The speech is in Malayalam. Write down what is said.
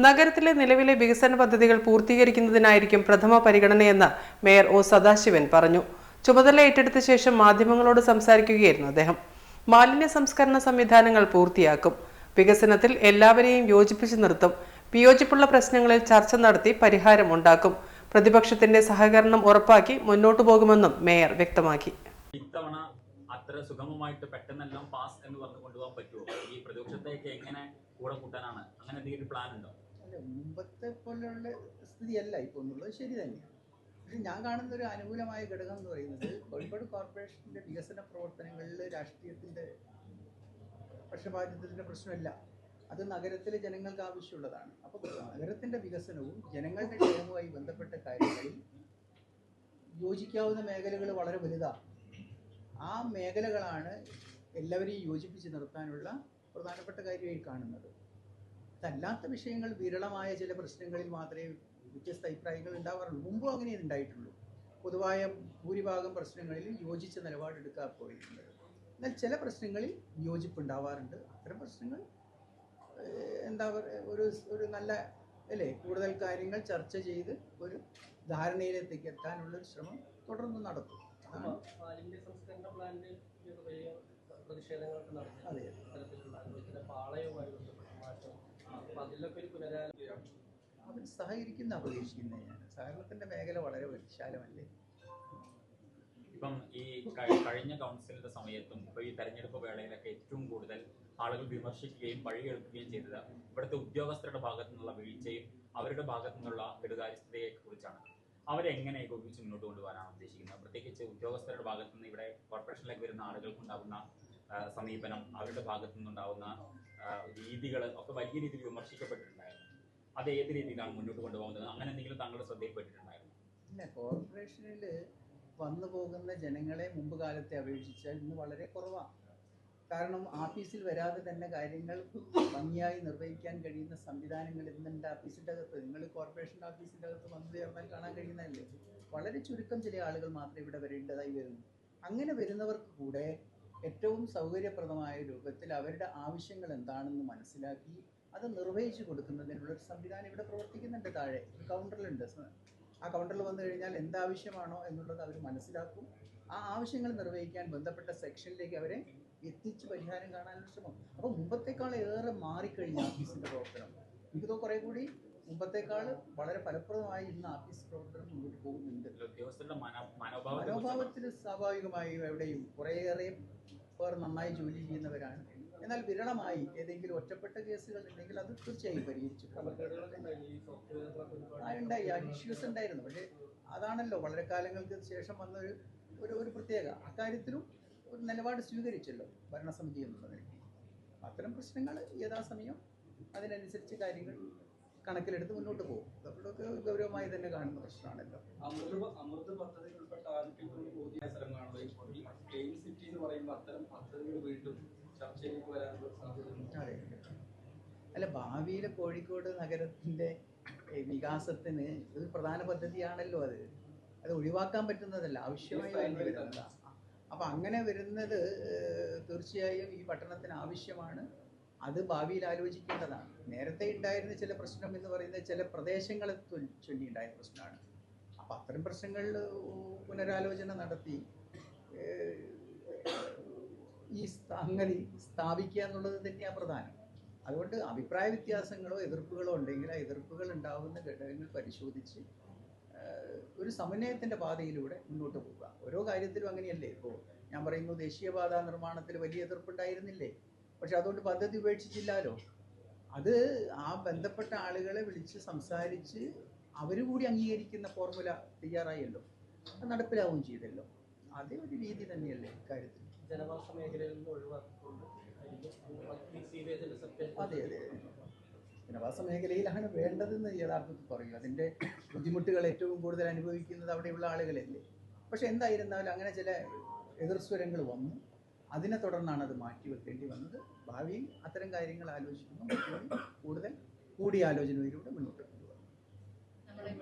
നഗരത്തിലെ നിലവിലെ വികസന പദ്ധതികൾ പൂർത്തീകരിക്കുന്നതിനായിരിക്കും പ്രഥമ പരിഗണനയെന്ന് മേയർ ഒ സദാശിവൻ പറഞ്ഞു. ചുമതല ഏറ്റെടുത്ത ശേഷം മാധ്യമങ്ങളോട് സംസാരിക്കുകയായിരുന്നു അദ്ദേഹം. മാലിന്യ സംസ്കരണ സംവിധാനങ്ങൾ പൂർത്തിയാക്കും. വികസനത്തിൽ എല്ലാവരെയും യോജിപ്പിച്ചു നിർത്തും. വിയോജിപ്പുള്ള പ്രശ്നങ്ങളിൽ ചർച്ച നടത്തി പരിഹാരം ഉണ്ടാക്കും. പ്രതിപക്ഷത്തിന്റെ സഹകരണം ഉറപ്പാക്കി മുന്നോട്ടു പോകുമെന്നും മേയർ വ്യക്തമാക്കി. ഇത്തവണ അത്ര സുഗമമായിട്ട് പെട്ടെന്നെല്ലാം പാസ് എന്ന് പറഞ്ഞു കൊണ്ടുപോകാൻ പറ്റുമോ? ഈ പ്രതിപക്ഷത്തേക്ക് എങ്ങനെ കൂടെ കൂട്ടാനാണ്? അങ്ങനെ എന്തെങ്കിലും പ്ലാൻ ഉണ്ടോ? അല്ല മുമ്പത്തെ പോലെയുള്ള സ്ഥിതിയല്ല ഇപ്പോൾ എന്നുള്ളത് ശരി തന്നെയാണ് പക്ഷെ ഞാൻ കാണുന്ന ഒരു അനുകൂലമായ ഘടകം എന്ന് പറയുന്നത് കോഴിക്കോട് കോർപ്പറേഷന്റെ വികസന പ്രവർത്തനങ്ങളിൽ രാഷ്ട്രീയത്തിന്റെ പക്ഷപാതിത്വത്തിന്റെ പ്രശ്നമല്ല. അത് നഗരത്തിലെ ജനങ്ങൾക്ക് ആവശ്യമുള്ളതാണ്. അപ്പോൾ നഗരത്തിന്റെ വികസനവും ജനങ്ങളുടെ ക്ഷേമവുമായി ബന്ധപ്പെട്ട കാര്യങ്ങളിൽ യോജിക്കാവുന്ന മേഖലകൾ വളരെ വലുതാണ്. ആ മേഖലകളാണ് എല്ലാവരെയും യോജിപ്പിച്ച് നിർത്താനുള്ള പ്രധാനപ്പെട്ട കാര്യമായി കാണുന്നത്. അതല്ലാത്ത വിഷയങ്ങൾ വിരളമായ ചില പ്രശ്നങ്ങളിൽ മാത്രമേ വ്യത്യസ്ത അഭിപ്രായങ്ങൾ ഉണ്ടാവാറുള്ളൂ. മുമ്പും അങ്ങനെ ഉണ്ടായിട്ടുള്ളൂ. പൊതുവായ ഭൂരിഭാഗം പ്രശ്നങ്ങളിൽ യോജിച്ച നിലപാടെടുക്കാൻ പോയിട്ടുണ്ട്. എന്നാൽ ചില പ്രശ്നങ്ങളിൽ യോജിപ്പ് ഉണ്ടാവാറുണ്ട് അത്തരം പ്രശ്നങ്ങൾ എന്താ പറയുക ഒരു ഒരു നല്ല അല്ലേ കൂടുതൽ കാര്യങ്ങൾ ചർച്ച ചെയ്ത് ഒരു ധാരണയിലേക്ക് എത്താനുള്ള ഒരു ശ്രമം തുടർന്ന് നടത്തും അതാണ് അവർ സഹകരിക്കുന്ന പ്രതീക്ഷിക്കുന്നത് ഞാൻ. സഹകരണത്തിന്റെ മേഖല വളരെ വിശാലമല്ലേ ഇപ്പം ഈ കഴിഞ്ഞ കൗൺസിലിന്റെ സമയത്തും ഇപ്പൊ ഈ തെരഞ്ഞെടുപ്പ് വേളയിലൊക്കെ ഏറ്റവും കൂടുതൽ ആളുകൾ വിമർശിക്കുകയും വഴിയെടുക്കുകയും ചെയ്തത് ഇവിടുത്തെ ഉദ്യോഗസ്ഥരുടെ ഭാഗത്തു നിന്നുള്ള വീഴ്ചയും അവരുടെ ഭാഗത്തു നിന്നുള്ള കെടുകാര്യസ്ഥതയെ കുറിച്ചാണ്. അവരെങ്ങനെ ഏകോപിച്ച് മുന്നോട്ട് കൊണ്ടുപോകാനാണ് ഉദ്ദേശിക്കുന്നത്? പ്രത്യേകിച്ച് ഉദ്യോഗസ്ഥരുടെ ഭാഗത്തു നിന്ന് ഇവിടെ കോർപ്പറേഷനിലേക്ക് വരുന്ന ആളുകൾക്കുണ്ടാകുന്ന സമീപനം അവരുടെ ഭാഗത്തു നിന്നുണ്ടാകുന്ന രീതികൾ ഒക്കെ വലിയ രീതിയിൽ വിമർശിക്കപ്പെട്ടിട്ടുണ്ടായിരുന്നു. അത് ഏത് രീതിയിലാണ് മുന്നോട്ട് കൊണ്ടുപോകുന്നത്? അങ്ങനെ എന്തെങ്കിലും താങ്കളുടെ ശ്രദ്ധയിൽപ്പെട്ടിട്ടുണ്ടായിരുന്നു? ഇല്ല കോർപ്പറേഷനിൽ വന്നു പോകുന്ന ജനങ്ങളെ മുമ്പ് കാലത്തെ അപേക്ഷിച്ചാൽ ഇന്ന് വളരെ കുറവാണ് കാരണം ആഫീസിൽ വരാതെ തന്നെ കാര്യങ്ങൾ ഭംഗിയായി നിർവഹിക്കാൻ കഴിയുന്ന സംവിധാനങ്ങൾ ഇന്നുണ്ട് ആഫീസിന്റെ അകത്ത്. നിങ്ങൾ കോർപ്പറേഷൻ ആഫീസിന്റെ അകത്ത് വന്നു ചേർന്നാൽ കാണാൻ കഴിയുന്നതല്ലേ? വളരെ ചുരുക്കം ചില ആളുകൾ മാത്രമേ ഇവിടെ വരേണ്ടതായി വരുന്നു. അങ്ങനെ വരുന്നവർക്ക് കൂടെ ഏറ്റവും സൗകര്യപ്രദമായ രൂപത്തിൽ അവരുടെ ആവശ്യങ്ങൾ എന്താണെന്ന് മനസ്സിലാക്കി അത് നിർവഹിച്ചു കൊടുക്കുന്നതിനുള്ള ഒരു സംവിധാനം ഇവിടെ പ്രവർത്തിക്കുന്നുണ്ട് താഴെ. ഒരു കൗണ്ടറിലുണ്ട് ആ കൗണ്ടറിൽ വന്നു കഴിഞ്ഞാൽ എന്താവശ്യമാണോ എന്നുള്ളത് അവർ മനസ്സിലാക്കും. ആ ആവശ്യങ്ങൾ നിർവഹിക്കാൻ ബന്ധപ്പെട്ട സെക്ഷനിലേക്ക് അവരെ എത്തിച്ച് പരിഹാരം കാണാനുള്ള ശ്രമം. അപ്പോൾ മുമ്പത്തേക്കാൾ ഏറെ മാറിക്കഴിഞ്ഞ ആഫീസിന്റെ പ്രവർത്തനം. എനിക്ക് കുറേ കൂടി മുമ്പത്തേക്കാൾ വളരെ ഫലപ്രദമായി ഇന്ന് ആഫീസ് പ്രവർത്തനം മുന്നോട്ട് പോകുന്നുണ്ട്. മനോഭാവത്തിൽ സ്വാഭാവികമായും എവിടെയും കുറേയേറെ പേർ നന്നായി ജോലി ചെയ്യുന്നവരാണ്. എന്നാൽ വിരളമായി ഏതെങ്കിലും ഒറ്റപ്പെട്ട കേസുകൾ ഉണ്ടെങ്കിൽ അത് തീർച്ചയായും പരിഹരിച്ചു ഉണ്ടായി. ആ ഇഷ്യൂസ് ഉണ്ടായിരുന്നു. പക്ഷേ അതാണല്ലോ വളരെ കാലങ്ങൾക്ക് ശേഷം വന്ന ഒരു ഒരു പ്രത്യേക അക്കാര്യത്തിലും ഒരു നിലപാട് സ്വീകരിച്ചല്ലോ ഭരണസമിതി എന്നുള്ള അത്തരം പ്രശ്നങ്ങൾ യഥാസമയം അതിനനുസരിച്ച് കാര്യങ്ങൾ കണക്കിലെടുത്ത് മുന്നോട്ട് പോകും. അതൊക്കെ ഗൗരവമായി തന്നെ കാണുന്ന പ്രശ്നമാണല്ലോ. അമൃത് പദ്ധതിയിൽ ഉൾപ്പെട്ട ഇപ്പോൾ ഈ ക്ലീൻ സിറ്റി എന്ന് പറയുമ്പോൾ അത്തരം പദ്ധതികൾ വീണ്ടും ചർച്ചയിലേക്ക് വരാനുള്ള അല്ല ഭാവിയിലെ കോഴിക്കോട് നഗരത്തിന്റെ വികാസത്തിന് ഒരു പ്രധാന പദ്ധതിയാണല്ലോ അത്. അത് ഒഴിവാക്കാൻ പറ്റുന്നതല്ല ആവശ്യമായി വേണ്ടി വരുന്നതാണ് അപ്പൊ അങ്ങനെ വരുന്നത് തീർച്ചയായും ഈ പട്ടണത്തിന് ആവശ്യമാണ്. അത് ഭാവിയിൽ ആലോചിക്കേണ്ടതാണ്. നേരത്തെ ഉണ്ടായിരുന്ന ചില പ്രശ്നം എന്ന് പറയുന്നത് ചില പ്രദേശങ്ങളെ ചൊല്ലി ഉണ്ടായ പ്രശ്നമാണ്. അപ്പൊ അത്തരം പ്രശ്നങ്ങളിൽ പുനരാലോചന നടത്തി ഈ സംഗതി സ്ഥാപിക്കുക എന്നുള്ളത് തന്നെയാണ് പ്രധാനം. അതുകൊണ്ട് അഭിപ്രായ വ്യത്യാസങ്ങളോ എതിർപ്പുകളോ ഉണ്ടെങ്കിൽ ആ എതിർപ്പുകൾ ഉണ്ടാകുന്ന ഘടകങ്ങൾ പരിശോധിച്ച് ഒരു സമന്വയത്തിന്റെ പാതയിലൂടെ മുന്നോട്ട് പോകുക ഓരോ കാര്യത്തിലും അങ്ങനെയല്ലേ? ഇപ്പോൾ ഞാൻ പറയുന്നു ദേശീയപാത നിർമ്മാണത്തിൽ വലിയ എതിർപ്പുണ്ടായിരുന്നില്ലേ പക്ഷെ അതുകൊണ്ട് പദ്ധതി ഉപേക്ഷിച്ചില്ലല്ലോ അത് ആ ബന്ധപ്പെട്ട ആളുകളെ വിളിച്ച് സംസാരിച്ച് അവർ കൂടി അംഗീകരിക്കുന്ന ഫോർമുല തയ്യാറായല്ലോ. അത് നടപ്പിലാവുകയും ചെയ്തല്ലോ. അതേ ഒരു രീതി തന്നെയല്ലേ ഇക്കാര്യത്തിൽ. ജനവാസ മേഖലയിൽ നിന്ന് ഒഴിവാക്കിക്കൊണ്ട് അതെ അതെ. ജനവാസ മേഖലയിലാണ് വേണ്ടതെന്ന് യഥാർത്ഥത്തിൽ പറയും അതിന്റെ ബുദ്ധിമുട്ടുകൾ ഏറ്റവും കൂടുതൽ അനുഭവിക്കുന്നത് അവിടെയുള്ള ആളുകളല്ലേ? പക്ഷെ എന്തായിരുന്നാലും അങ്ങനെ ചില എതിർസ്വരങ്ങൾ വന്നു. അതിനെ തുടർന്നാണ് അത് മാറ്റി വെക്കേണ്ടി വന്നത്. ഭാവിയിൽ അത്തരം കാര്യങ്ങൾ ആലോചിക്കുമ്പോൾ കൂടുതൽ കൂടിയാലോചനയിലൂടെ മുന്നോട്ട് പോകും